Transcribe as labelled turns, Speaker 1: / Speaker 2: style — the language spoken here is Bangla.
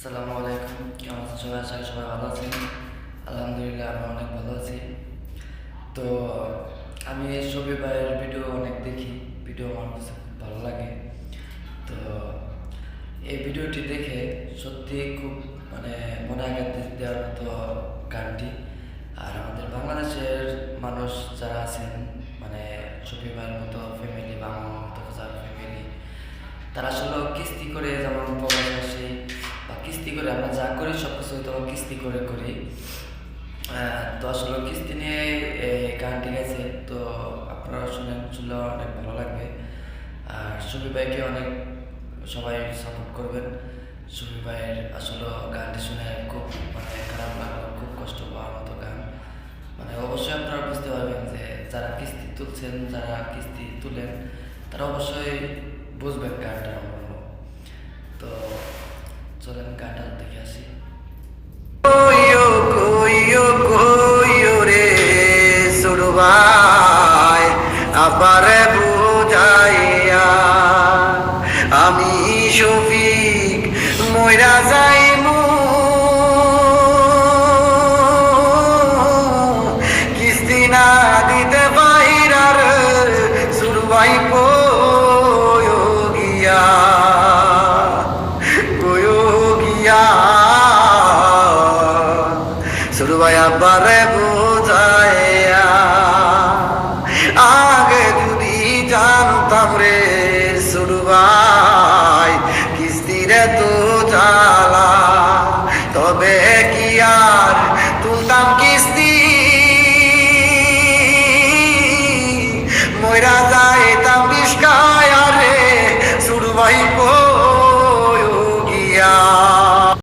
Speaker 1: আসসালামু আলাইকুম। কেমন আছেন সবাই আশা সবাই ভালো আছেন। আলহামদুলিল্লাহ আমি অনেক ভালো আছি। তো, আমি শফি ভাইয়ের ভিডিও অনেক দেখি। ভিডিও আমার কাছে খুব ভালো লাগে। তো, এই ভিডিওটি দেখে সত্যি খুব মানে মনে আঘাত দেওয়ার মতো গানটি আর আমাদের বাংলাদেশের মানুষ যারা আছেন মানে শফি ভাইয়ের মতো ফ্যামিলি বা মতো যার ফ্যামিলি তারা আসলে কিস্তি করে যেমন কিস্তি করে, আমরা যা করি সব কিছু হয়তো কিস্তি করে করি। তো আসলে কিস্তি নিয়ে গানটি গেছে, তো আপনারা শুনে শুনলে অনেক ভালো লাগবে। আর সুবি ভাইকে অনেক সবাই সাপোর্ট করবেন। সুবি ভাইয়ের আসলে গানটি শুনে খুব মানে খারাপ লাগল, খুব কষ্ট পাওয়ার মতো গান। মানে অবশ্যই আপনারা বুঝতে পারবেন যে যারা কিস্তি তুলছেন, যারা কিস্তি তুলেন, তারা অবশ্যই বুঝবেন গানটা চলেন কাটার দিকে আসি।
Speaker 2: আবার বুঝাইয়া আমি শফিক ময়রা তোমারে বুঝাইয়া। আগে যদি জানতাম রে সুরবাই কিস্তিরে তো জালা তবে কি আর তুলতাম কিস্তি? ময়রা যাইতাম বিষ্কায় আরে সুরবাই কো